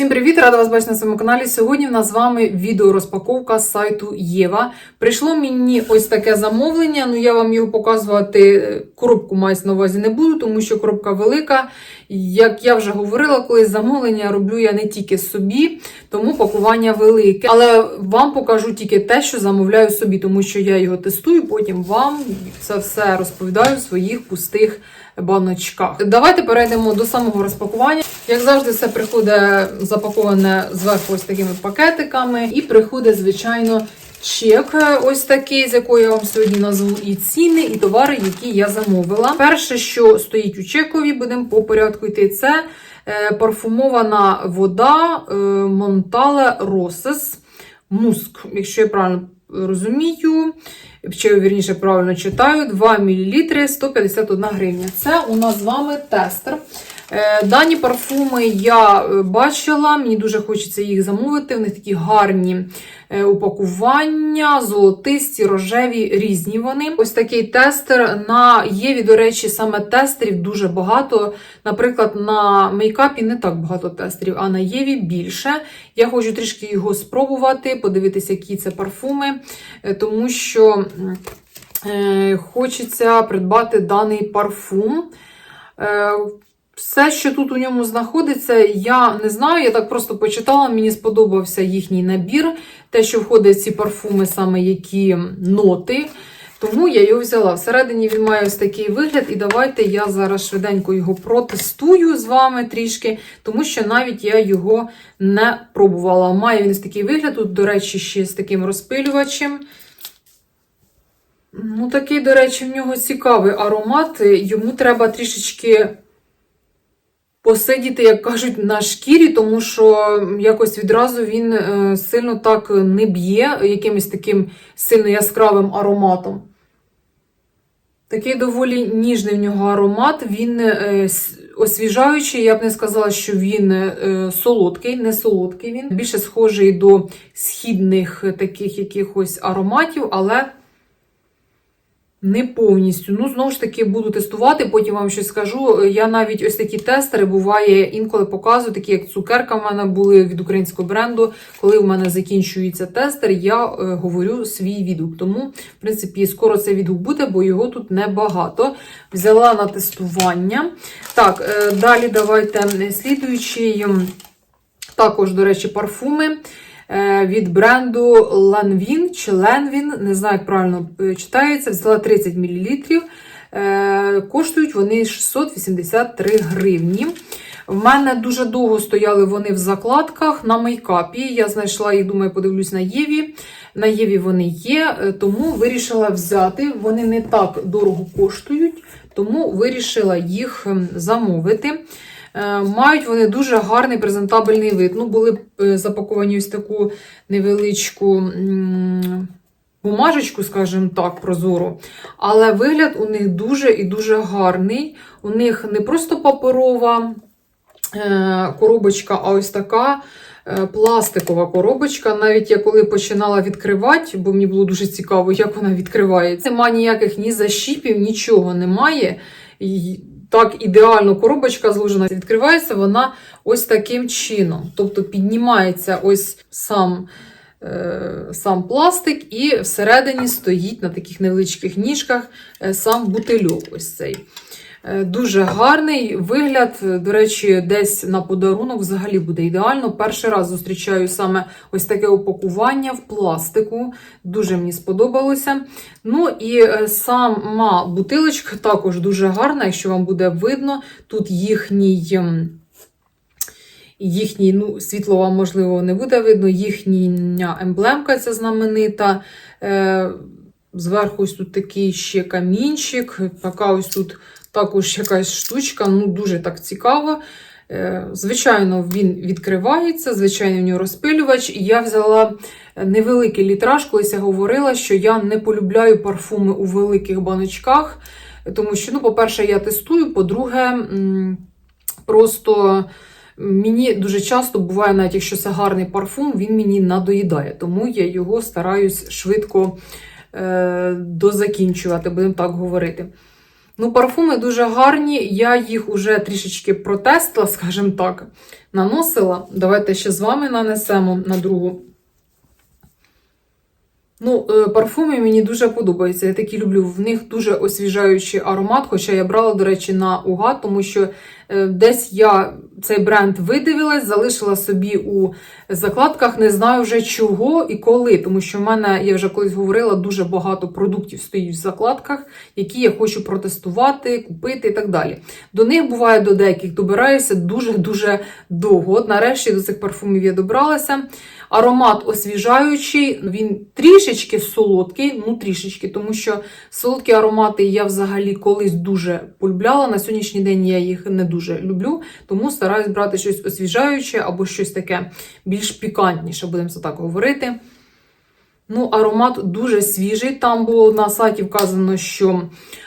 Всім привіт! Рада вас бачити на своєму каналі. Сьогодні в нас з вами відеорозпаковка з сайту Єва. Прийшло мені ось таке замовлення. Ну я вам його показувати е, коробку мається на увазі не буду, тому що коробка велика. Як я вже говорила, коли замовлення роблю я не тільки собі, тому пакування велике. Але вам покажу тільки те, що замовляю собі, тому що я його тестую, потім вам це все розповідаю в своїх пустих баночках. Давайте перейдемо до самого розпакування. Як завжди, все приходить запаковане зверху ось такими пакетиками, і приходить, звичайно, чек ось такий, з якого я вам сьогодні назву і ціни, і товари, які я замовила. Перше, що стоїть у чекові, будемо по порядку йти, це е, парфумована вода Монтале Росес Муск, якщо я правильно розумію. Чи вірніше правильно читаю, 2 мл 151 гривня. Це у нас з вами тестер. Е, Дані парфуми я е, бачила, мені дуже хочеться їх замовити. В них такі гарні е, упакування, золотисті, рожеві, різні вони. Ось такий тестер. На Єві, до речі, саме тестерів дуже багато. Наприклад, на мейкапі не так багато тестерів, а на Єві більше. Я хочу трішки його спробувати, подивитися, які це парфуми, тому що хочеться придбати даний парфум. Все, що тут у ньому знаходиться, я не знаю. Я так просто почитала, мені сподобався їхній набір, те, що входить в ці парфуми, саме які ноти. Тому я його взяла. Всередині він має ось такий вигляд, і давайте я зараз швиденько його протестую з вами трішки, тому що навіть я його не пробувала. Має він ось такий вигляд, тут, до речі, ще з таким розпилювачем. Ну, такий, до речі, в нього цікавий аромат. Йому треба трішечки посидіти, як кажуть, на шкірі, тому що якось відразу він е, сильно так не б'є якимось таким сильно яскравим ароматом. Такий доволі ніжний в нього аромат, він е, освіжаючий, я б не сказала, що він е, солодкий, не солодкий він. Більше схожий до східних таких якихось ароматів, але не повністю. Ну, знову ж таки, буду тестувати, потім вам щось скажу. Я навіть ось такі тестери буває інколи показую, такі як цукерка в мене були від українського бренду. Коли в мене закінчується тестер, я е, говорю свій відгук. Тому, в принципі, скоро цей відгук буде, бо його тут небагато. Взяла на тестування. Так, е, далі давайте слідуючий. Також, до речі, парфуми. Е, від бренду Lanvin чи Lenvin, не знаю, як правильно е, читається, взяла 30 мл. Е, коштують вони 683 гривні. В мене дуже довго стояли вони в закладках на мейкапі. Я знайшла їх, думаю, подивлюсь на Єві. На Єві вони є, тому вирішила взяти. Вони не так дорого коштують, тому вирішила їх ем, замовити. Е, мають вони дуже гарний презентабельний вид. Ну, були е, запаковані ось таку невеличку бумажечку, скажімо так, прозору. Але вигляд у них дуже і дуже гарний. У них не просто паперова е, коробочка, а ось така. Пластикова коробочка, навіть я коли починала відкривати, бо мені було дуже цікаво, як вона відкривається. Нема ніяких ні защіпів, нічого немає так ідеально коробочка зложена, відкривається вона ось таким чином. Тобто піднімається ось сам е, сам пластик, і всередині стоїть на таких невеличких ніжках е, сам бутильок. ось цей. Е, дуже гарний вигляд, до речі, десь на подарунок взагалі буде ідеально. Перший раз зустрічаю саме ось таке упакування в пластику. Дуже мені сподобалося. Ну і е, сама бутилочка також дуже гарна, якщо вам буде видно, тут їхній. Ем, їхній, ну, світло вам, можливо, не буде видно, їхня емблемка ця знаменита. Е, Зверху ось тут такий ще камінчик, така ось тут також якась штучка, ну дуже так цікаво. Е, звичайно, він відкривається, звичайно, в нього розпилювач. І я взяла невеликий літраж, колись я говорила, що я не полюбляю парфуми у великих баночках. Тому що, ну, по-перше, я тестую, по-друге, просто мені дуже часто буває, навіть якщо це гарний парфум, він мені надоїдає. Тому я його стараюсь швидко е, дозакінчувати, будемо так говорити. Ну, парфуми дуже гарні. Я їх уже трішечки протестила, скажімо так, наносила. Давайте ще з вами нанесемо на другу. Ну, е, парфуми мені дуже подобаються. Я такі люблю. В них дуже освіжаючий аромат. Хоча я брала, до речі, на уга, тому що десь я цей бренд видивилась, залишила собі у закладках, не знаю вже чого і коли. Тому що в мене, я вже колись говорила, дуже багато продуктів стоїть в закладках, які я хочу протестувати, купити і так далі. До них буває до деяких добираюся дуже-дуже довго. От нарешті до цих парфумів я добралася. Аромат освіжаючий, він трішечки солодкий, ну трішечки, тому що солодкі аромати я взагалі колись дуже полюбляла. На сьогоднішній день я їх не дуже люблю, тому стараюсь брати щось освіжаюче або щось таке більш пікантніше, будемо це так говорити. Ну, аромат дуже свіжий. Там було на сайті вказано, що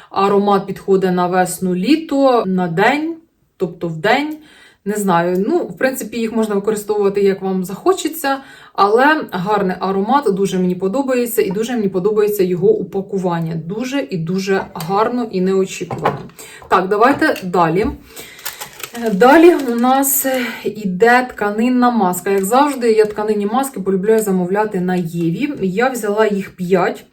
аромат підходить на весну літо, на день, тобто в день. Не знаю, ну, в принципі, їх можна використовувати як вам захочеться, але гарний аромат дуже мені подобається, і дуже мені подобається його упакування. Дуже і дуже гарно і неочікувано. Так, давайте далі. Далі у нас іде тканинна маска. Як завжди, я тканинні маски полюбляю замовляти на Єві. Я взяла їх 5.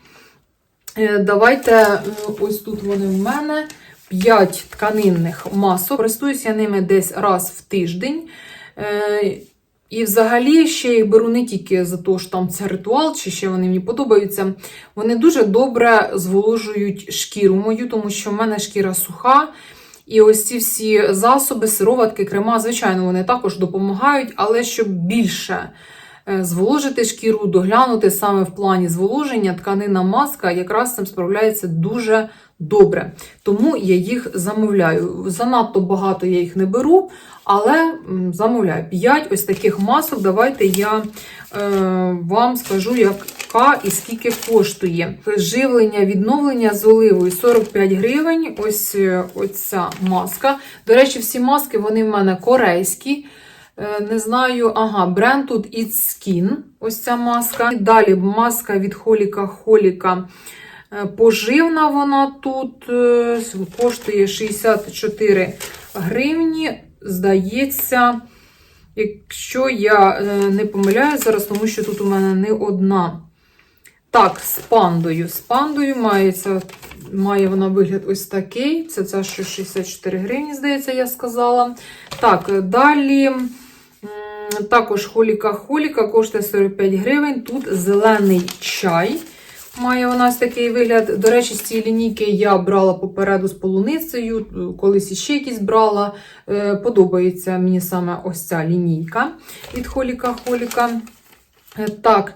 Давайте, е, ось тут вони в мене. 5 тканинних масок. Користуюся ними десь раз в тиждень. Е, І взагалі ще їх беру не тільки за те, що там це ритуал, чи ще вони мені подобаються. Вони дуже добре зволожують шкіру мою, тому що в мене шкіра суха. І ось ці всі засоби, сироватки, крема, звичайно, вони також допомагають, але щоб більше е, зволожити шкіру, доглянути саме в плані зволоження, тканина маска якраз цим справляється дуже добре. Тому я їх замовляю. Занадто багато я їх не беру, але замовляю. 5 ось таких масок. Давайте я е, вам скажу, яка і скільки коштує. Живлення, відновлення з оливою 45 гривень. Ось е, оця маска. До речі, всі маски вони в мене корейські. Е, Не знаю, ага, бренд тут It's Skin, ось ця маска. Далі маска від Холіка Холіка. Поживна вона тут е, коштує 64 гривні. Здається, якщо я е, не помиляю зараз, тому що тут у мене не одна. Так, з пандою. З пандою мається, має вона вигляд ось такий. Це ця що 64 гривні, здається, я сказала. Так, далі. Також холіка-холіка коштує 45 гривень. Тут зелений чай. Має у нас такий вигляд. До речі, з цієї лінійки я брала попереду з полуницею, колись іще якісь брала. Е, Подобається мені саме ось ця лінійка від Холіка-Холіка. Е, Так,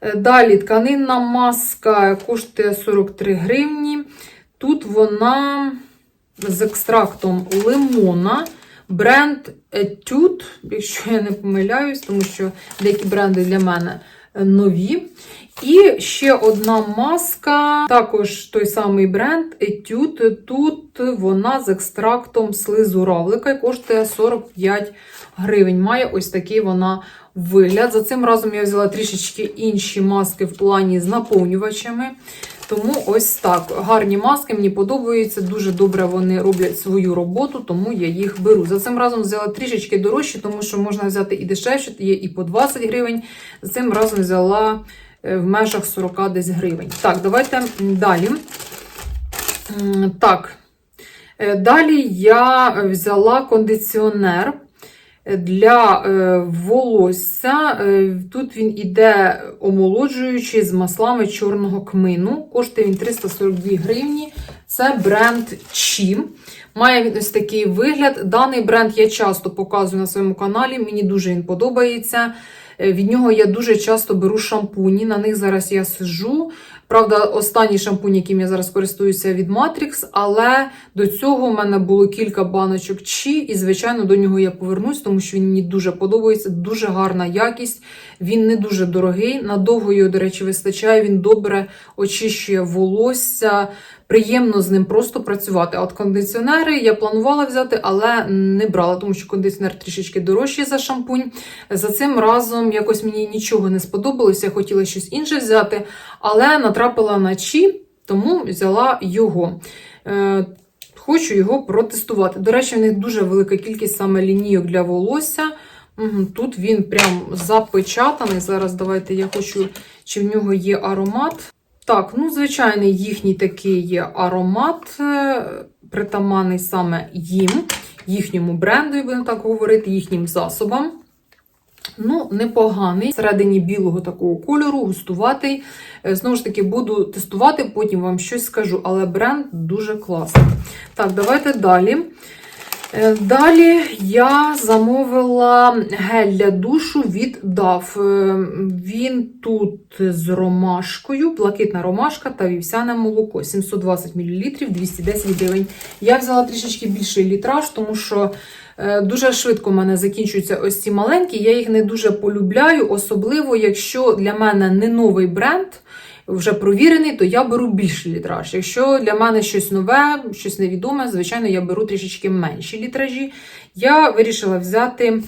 е, далі тканинна маска коштує 43 гривні. Тут вона з екстрактом лимона. Бренд Etude, якщо я не помиляюсь, тому що деякі бренди для мене нові. І ще одна маска, також той самий бренд Etude. Тут вона з екстрактом слизу равлика і коштує 45 гривень. Має ось такий вона вигляд. За цим разом я взяла трішечки інші маски в плані з наповнювачами. Тому ось так. Гарні маски, мені подобаються. Дуже добре вони роблять свою роботу, тому я їх беру. За цим разом взяла трішечки дорожче, тому що можна взяти і дешевше, є і по 20 гривень. За цим разом взяла в межах 40 десь гривень. Так, давайте далі. Так. Е, Далі я взяла кондиціонер для е, волосся. Е, Тут він іде омолоджуючий з маслами чорного кмину. Коштує він 342 гривні. Це бренд Чім. Має він ось такий вигляд. Даний бренд я часто показую на своєму каналі. Мені дуже він подобається. Е, Від нього я дуже часто беру шампуні. На них зараз я сижу. Правда, останній шампунь, яким я зараз користуюся від Matrix, але до цього в мене було кілька баночок Чи, і, звичайно, до нього я повернусь, тому що він мені дуже подобається, дуже гарна якість. Він не дуже дорогий. Надовго його, до речі, вистачає. Він добре очищує волосся. Приємно з ним просто працювати. А от кондиціонери я планувала взяти, але не брала, тому що кондиціонер трішечки дорожчий за шампунь. За цим разом якось мені нічого не сподобалося. Я хотіла щось інше взяти, але натрапила на чі, тому взяла його. Е, хочу його протестувати. До речі, в них дуже велика кількість саме лінійок для волосся. Тут він прям запечатаний. Зараз давайте я хочу, чи в нього є аромат. Так, ну, звичайний їхній такий є аромат, е, притаманний саме їм, їхньому бренду, будемо так говорити, їхнім засобам. Ну, непоганий. Всередині білого такого кольору, густуватий. Е, Знову ж таки, буду тестувати, потім вам щось скажу, але бренд дуже класний. Так, давайте далі. Е, Далі я замовила гель для душу від DAF. Е, Він тут з ромашкою, блакитна ромашка та вівсяне молоко. 720 мл, 210 гривень. Я взяла трішечки більший літраж, тому що е, дуже швидко в мене закінчуються ось ці маленькі. Я їх не дуже полюбляю, особливо, якщо для мене не новий бренд. Вже провірений, то я беру більший літраж. Якщо для мене щось нове, щось невідоме, звичайно, я беру трішечки менші літражі. Я вирішила взяти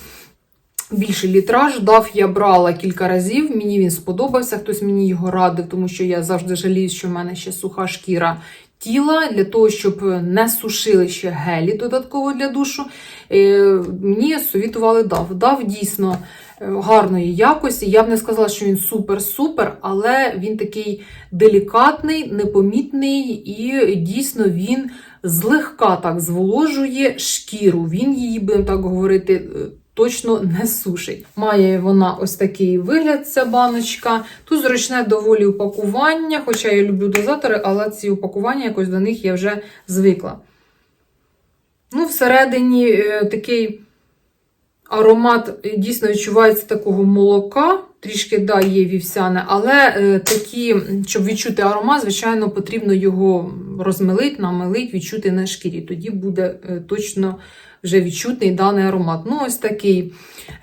більший літраж. Дав я брала кілька разів. Мені він сподобався. Хтось мені його радив, тому що я завжди жалію, що в мене ще суха шкіра тіла для того, щоб не сушили ще гелі додатково для душу. Е, Мені совітували дав. Дав дійсно е, гарної якості. Я б не сказала, що він супер-супер, але він такий делікатний, непомітний і дійсно він злегка так зволожує шкіру. Він її, будемо так говорити, е, точно не сушить. Має вона ось такий вигляд, ця баночка. Тут зручне доволі упакування, хоча я люблю дозатори, але ці упакування якось до них я вже звикла. Ну, всередині е, такий аромат дійсно відчувається такого молока. Трішки да, є вівсяне, але е, такі, щоб відчути аромат, звичайно, потрібно його розмилити, намилити, відчути на шкірі. Тоді буде е, точно вже відчутний даний аромат. Ну, ось такий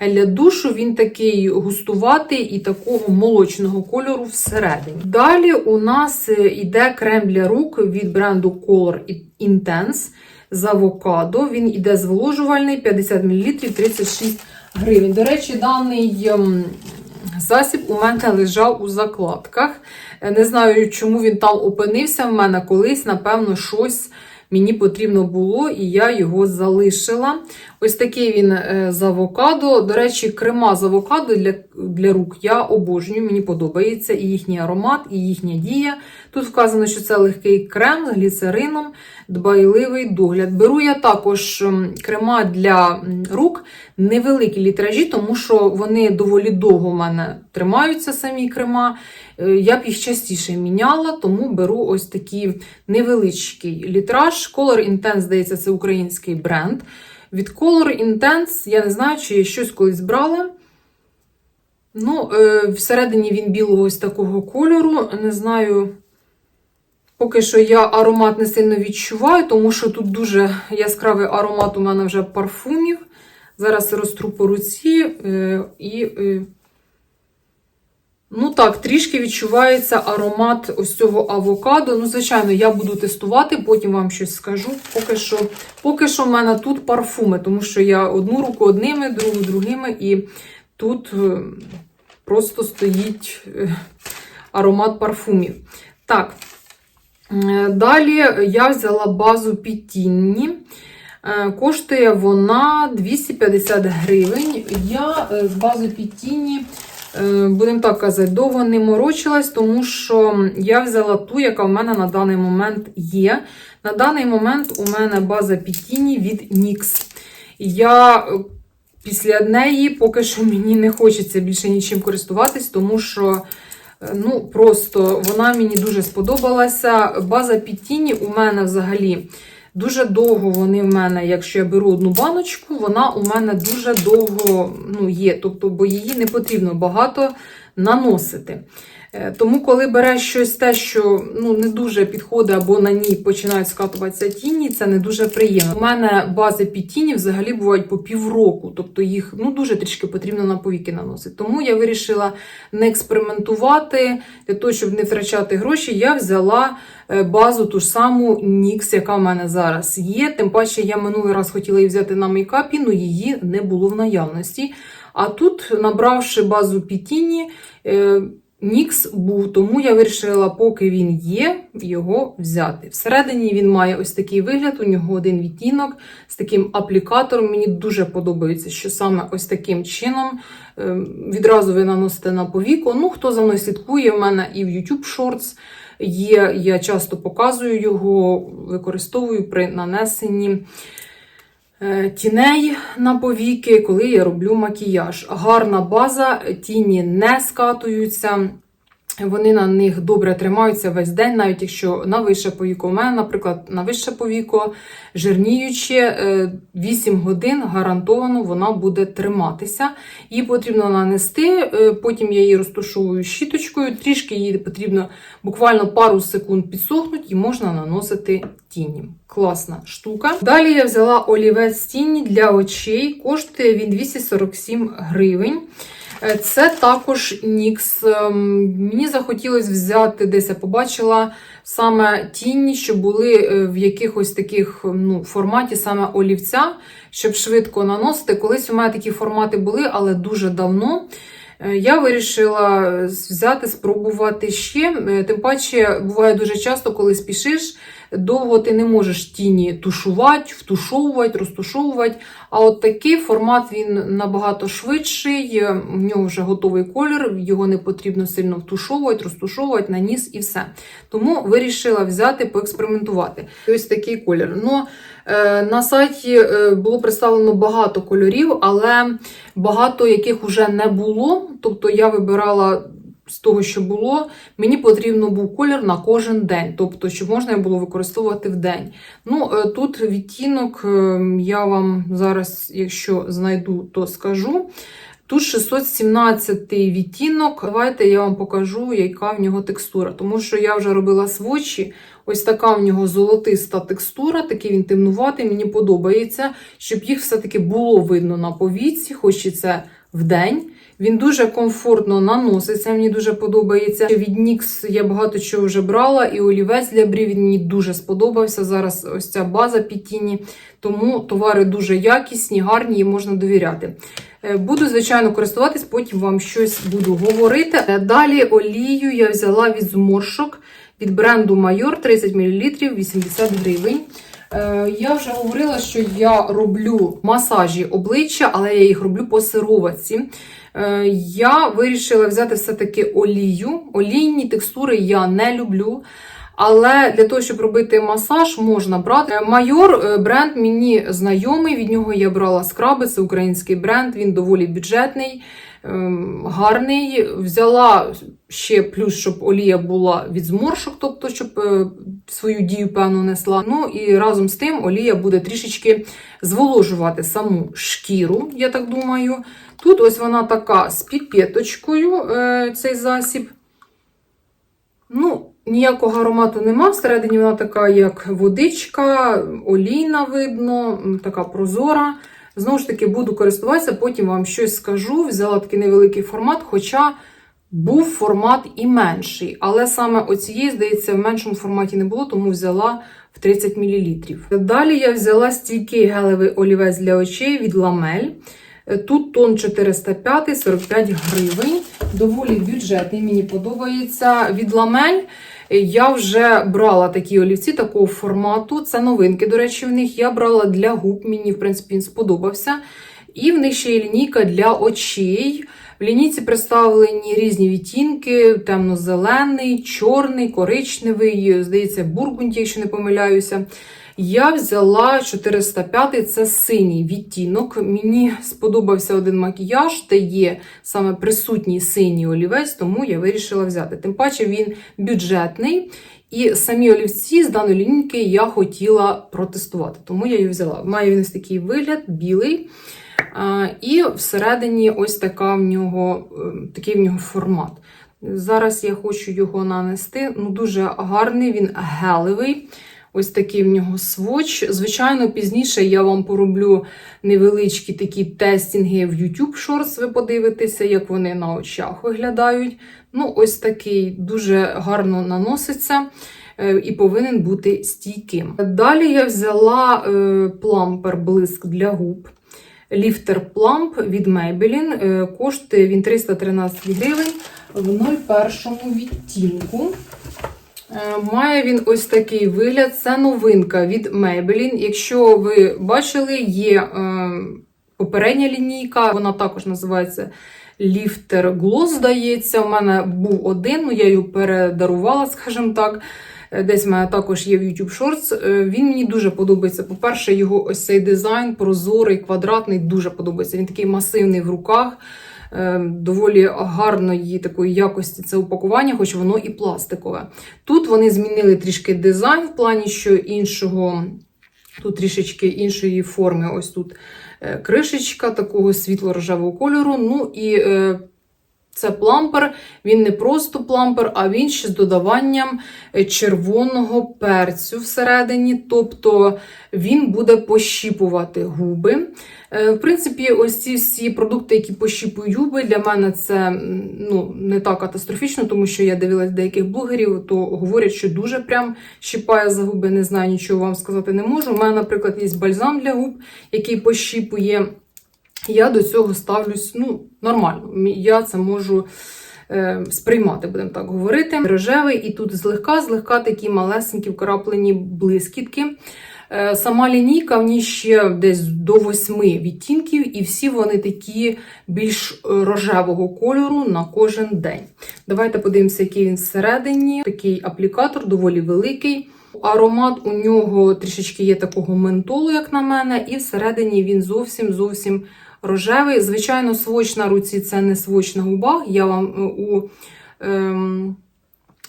для душу, він такий густуватий і такого молочного кольору всередині. Далі у нас е, йде крем для рук від бренду Color Intense з авокадо. Він іде зволожувальний 50 мл 36 гривень. До речі, даний ем, засіб у мене лежав у закладках. Е, Не знаю, чому він там опинився в мене колись, напевно, щось. Мені потрібно було, і я його залишила. Ось такий він е, з авокадо. До речі, крема з авокадо для, для рук я обожнюю, мені подобається і їхній аромат, і їхня дія. Тут вказано, що це легкий крем з гліцерином, дбайливий догляд. Беру я також ем, крема для рук, невеликі літражі, тому що вони доволі довго в мене тримаються самі крема. Е, Я б їх частіше міняла, тому беру ось такий невеличкий літраж. Color Intense, здається, це український бренд. Від Color Intense, я не знаю, чи я щось колись брала. Ну, е, всередині він білого ось такого кольору. Не знаю. Поки що я аромат не сильно відчуваю, тому що тут дуже яскравий аромат у мене вже парфумів. Зараз розтру по руці е, і. Е, Ну так, трішки відчувається аромат ось цього авокадо. Ну, звичайно, я буду тестувати, потім вам щось скажу. Поки що, поки що в мене тут парфуми, тому що я одну руку одними, другу другими, і тут е, просто стоїть е, аромат парфумів. Так, е, далі я взяла базу Пітінні. Коштує вона 250 гривень. Я з бази Пітіні Е, будемо так казати, довго не морочилась, тому що я взяла ту, яка в мене на даний момент є. На даний момент у мене база Пітіні від NYX. Я е, після неї поки що мені не хочеться більше нічим користуватись, тому що е, ну, просто вона мені дуже сподобалася. База Пітіні у мене взагалі. Дуже довго вони в мене, якщо я беру одну баночку, вона у мене дуже довго ну, є. Тобто, бо її не потрібно багато наносити. Е, Тому, коли береш щось те, що ну, не дуже підходить, або на ній починають скатуватися тіні, це не дуже приємно. У мене бази під тіні взагалі бувають по півроку, тобто їх ну, дуже трішки потрібно на повіки наносити. Тому я вирішила не експериментувати для того, щоб не втрачати гроші. Я взяла е, базу ту ж саму NYX, яка в мене зараз є. Тим паче, я минулий раз хотіла її взяти на мейкапі, але її не було в наявності. А тут, набравши базу Пітіні, е, Нікс був, тому я вирішила, поки він є, його взяти. Всередині він має ось такий вигляд, у нього один відтінок з таким аплікатором. Мені дуже подобається, що саме ось таким чином ем, відразу ви наносите на повіку. Ну, хто за мною слідкує, в мене і в YouTube Shorts є, я часто показую його, використовую при нанесенні тіней на повіки, коли я роблю макіяж. Гарна база, тіні не скатуються. Вони на них добре тримаються весь день, навіть якщо на вище повіко. У мене, наприклад, на вище повіко жирніюче е, 8 годин гарантовано вона буде триматися. Її потрібно нанести, е, потім я її розташовую щіточкою, трішки її потрібно буквально пару секунд підсохнуть і можна наносити тіні. Класна штука. Далі я взяла олівець тіні для очей, коштує він 247 гривень. Е, Це також Нікс. Мені захотілося взяти, десь я побачила саме тіні, що були е, в якихось таких ну, форматі саме олівця, щоб швидко наносити. Колись у мене такі формати були, але дуже давно. Е, Я вирішила взяти, спробувати ще. Тим паче, буває дуже часто, коли спішиш, довго ти не можеш тіні тушувати, втушовувати, розтушовувати. А от такий формат він набагато швидший, е, в нього вже готовий колір, його не потрібно сильно втушовувати, розтушовувати, наніс і все. Тому вирішила взяти, поекспериментувати. Ось такий колір. Ну, е, на сайті е, було представлено багато кольорів, але багато яких вже не було. Тобто я вибирала. З того, що було, мені потрібно був колір на кожен день, тобто, щоб можна було використовувати в день. Ну, е, тут відтінок, е, я вам зараз, якщо знайду, то скажу. Тут 617 відтінок. Давайте я вам покажу, яка в нього текстура. Тому що я вже робила свочі. Ось така в нього золотиста текстура, такий він темнуватий. Мені подобається, щоб їх все-таки було видно на повіці, хоч і це вдень. Він дуже комфортно наноситься, мені дуже подобається. Від NYX я багато чого вже брала, і олівець для брів він мені дуже сподобався. Зараз ось ця база під тіні. Тому товари дуже якісні, гарні і можна довіряти. Е, Буду, звичайно, користуватись, потім вам щось буду говорити. Е, Далі олію я взяла від зморшок від бренду Майор 30 мл 80 гривень. Е, Я вже говорила, що я роблю масажі обличчя, але я їх роблю по сироватці. Е, Я вирішила взяти все-таки олію. Олійні текстури я не люблю. Але для того, щоб робити масаж, можна брати. Е, Майор е, бренд мені знайомий. Від нього я брала скраби, це український бренд, він доволі бюджетний, ем, гарний. Взяла ще плюс, щоб олія була від зморшок, тобто, щоб свою дію певно несла. Ну і разом з тим олія буде трішечки зволожувати саму шкіру, я так думаю. Тут ось вона така з піпеточкою, е, цей засіб. Ну, ніякого аромату нема. Всередині вона така, як водичка, олійна видно, така прозора. Знову ж таки, буду користуватися, потім вам щось скажу. Взяла такий невеликий формат, хоча був формат і менший. Але саме оцієї, здається, в меншому форматі не було, тому взяла в 30 мл. Далі я взяла стійкий гелевий олівець для очей від ламель. Тут тон 405, 45 гривень. Доволі бюджетний, мені подобається. Від ламель я вже брала такі олівці такого формату. Це новинки, до речі, в них я брала для губ. Мені, в принципі, він сподобався. І в них ще є лінійка для очей. В лінійці представлені різні відтінки: темно-зелений, чорний, коричневий, здається, бургунді, якщо не помиляюся. Я взяла 405 це синій відтінок. Мені сподобався один макіяж, де є саме присутній синій олівець, тому я вирішила взяти. Тим паче він бюджетний. І самі олівці з даної лінійки я хотіла протестувати, тому я її взяла. Має він ось такий вигляд, білий. І всередині ось така в нього, е, такий в нього формат. Зараз я хочу його нанести. Ну, Дуже гарний, він гелевий. Ось такий в нього своч. Звичайно, пізніше я вам пороблю невеличкі такі тестінги в YouTube Shorts, ви подивитеся, як вони на очах виглядають. Ну, ось такий дуже гарно наноситься е, і повинен бути стійким. Далі я взяла е, плампер блиск для губ. Ліфтер Plump від Maybelline. Е, Коштує він 313 гривень. в 01 відтінку. Е, Має він ось такий вигляд. Це новинка від Maybelline. Якщо ви бачили, є е, попередня лінійка, вона також називається Gloss, здається. У мене був один, ну я його передарувала, скажімо так. Е, Десь в мене також є в YouTube Shorts. Він мені дуже подобається. По-перше, його ось цей дизайн прозорий, квадратний, дуже подобається. Він такий масивний в руках. Е, Доволі гарної такої якості це упакування, хоч воно і пластикове. Тут вони змінили трішки дизайн в плані, що іншого, тут трішечки іншої форми. Ось тут е, кришечка такого світло-рожевого кольору. Ну і е, це плампер. Він не просто плампер, а він ще з додаванням е, червоного перцю всередині. Тобто він буде пощіпувати губи. Е, В принципі, ось ці всі продукти, які пощіпують губи, для мене це ну, не так катастрофічно, тому що я дивилась деяких блогерів, то говорять, що дуже прям щіпає за губи. Не знаю, нічого вам сказати не можу. У мене, наприклад, є бальзам для губ, який пощіпує. Я до цього ставлюсь ну, нормально. Я це можу е, сприймати, будемо так говорити. Рожевий, і тут злегка-злегка такі малесенькі вкраплені блискітки. Е, Сама лінійка в ній ще десь до восьми відтінків, і всі вони такі більш рожевого кольору на кожен день. Давайте подивимося, який він всередині. Такий аплікатор доволі великий. Аромат у нього трішечки є такого ментолу, як на мене, і всередині він зовсім зовсім рожевий. Звичайно, своч на руці це не своч на губах. Я вам е, у ем,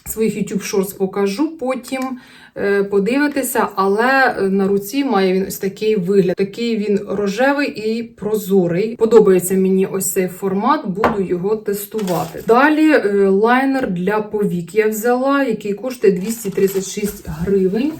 своїх YouTube Shorts покажу, потім е, подивитися, але на руці має він ось такий вигляд. Такий він рожевий і прозорий. Подобається мені ось цей формат, буду його тестувати. Далі е, лайнер для повік я взяла, який коштує 236 гривень.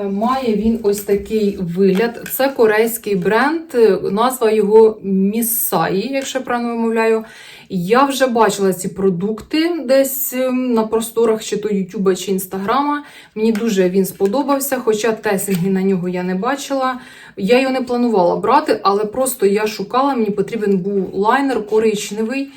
Е, Має він ось такий вигляд. Це корейський бренд, е, назва його Місаї, якщо я правильно вимовляю. Я вже бачила ці продукти десь ем, на просторах чи то Ютуба чи Інстаграма. Мені дуже він сподобався, хоча тесінги на нього я не бачила. Я його не планувала брати, але просто я шукала, мені потрібен був лайнер коричневий.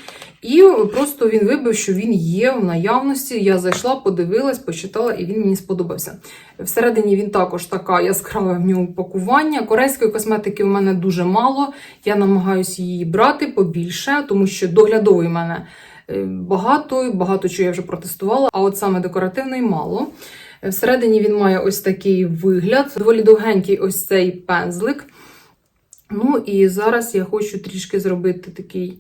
І просто він вибив, що він є в наявності. Я зайшла, подивилась, почитала, і він мені сподобався. Всередині він також така яскраве в нього пакування. Корейської косметики в мене дуже мало. Я намагаюся її брати побільше, тому що доглядової в мене е, багато, багато чого я вже протестувала, а от саме декоративної мало. Всередині він має ось такий вигляд, доволі довгенький ось цей пензлик. Ну і зараз я хочу трішки зробити такий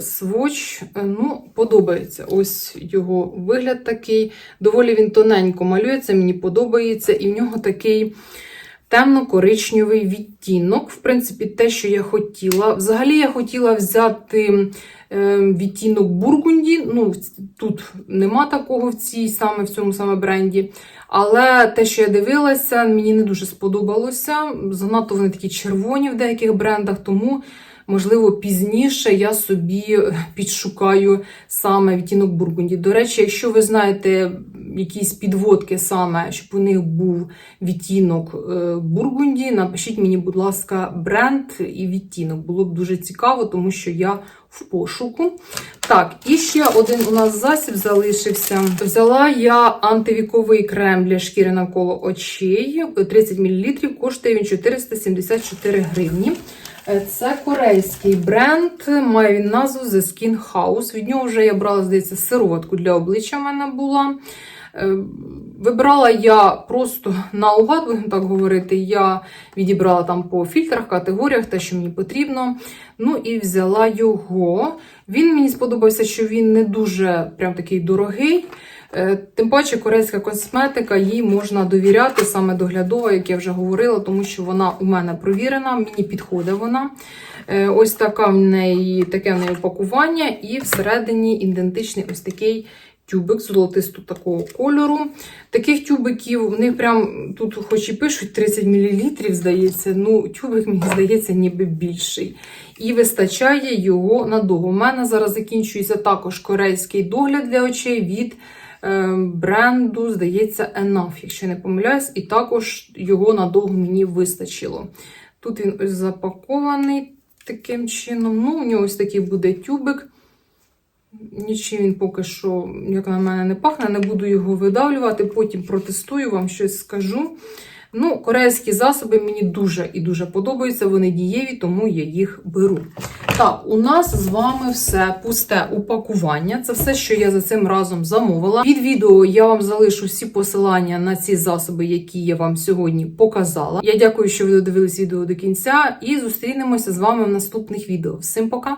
своч. Е, Ну, подобається ось його вигляд такий. Доволі він тоненько малюється, мені подобається, і в нього такий темно-коричневий відтінок. В принципі, те, що я хотіла. Взагалі, я хотіла взяти е, відтінок Бургунді. Ну, тут нема такого в цій саме в цьому саме бренді. Але те, що я дивилася, мені не дуже сподобалося. Занадто вони такі червоні в деяких брендах, тому. Можливо, пізніше я собі підшукаю саме відтінок Бургунді. До речі, якщо ви знаєте якісь підводки саме, щоб у них був відтінок е, Бургунді, напишіть мені, будь ласка, бренд і відтінок. Було б дуже цікаво, тому що я в пошуку. Так, і ще один у нас засіб залишився. Взяла я антивіковий крем для шкіри навколо очей. 30 мл, коштує він 474 гривні. Е, Це корейський бренд, має він назву The Skin House. Від нього вже я брала, здається, сироватку для обличчя в мене була. Е, Вибирала я просто наугад, будемо так говорити. Я відібрала там по фільтрах, категоріях, те, що мені потрібно. Ну і взяла його. Він мені сподобався, що він не дуже прям такий дорогий. Е, Тим паче, корейська косметика, їй можна довіряти, саме доглядова, як я вже говорила, тому що вона у мене провірена, мені підходить вона. Е, Ось така в неї, таке в неї упакування, і всередині ідентичний ось такий тюбик золотисто такого кольору. Таких тюбиків, в них прям тут, хоч і пишуть 30 мл, здається, ну тюбик, мені здається, ніби більший. І вистачає його надовго. У мене зараз закінчується також корейський догляд для очей від бренду, здається, Enough, якщо не помиляюсь, і також його надовго мені вистачило. Тут він ось запакований таким чином. Ну, у нього ось такий буде тюбик. Нічим він поки що, як на мене, не пахне, не буду його видавлювати, потім протестую, вам щось скажу. Ну, корейські засоби мені дуже і дуже подобаються, вони дієві, тому я їх беру. Так, у нас з вами все пусте упакування. Це все, що я за цим разом замовила. Під відео я вам залишу всі посилання на ці засоби, які я вам сьогодні показала. Я дякую, що ви додивились відео до кінця, і зустрінемося з вами в наступних відео. Всім пока!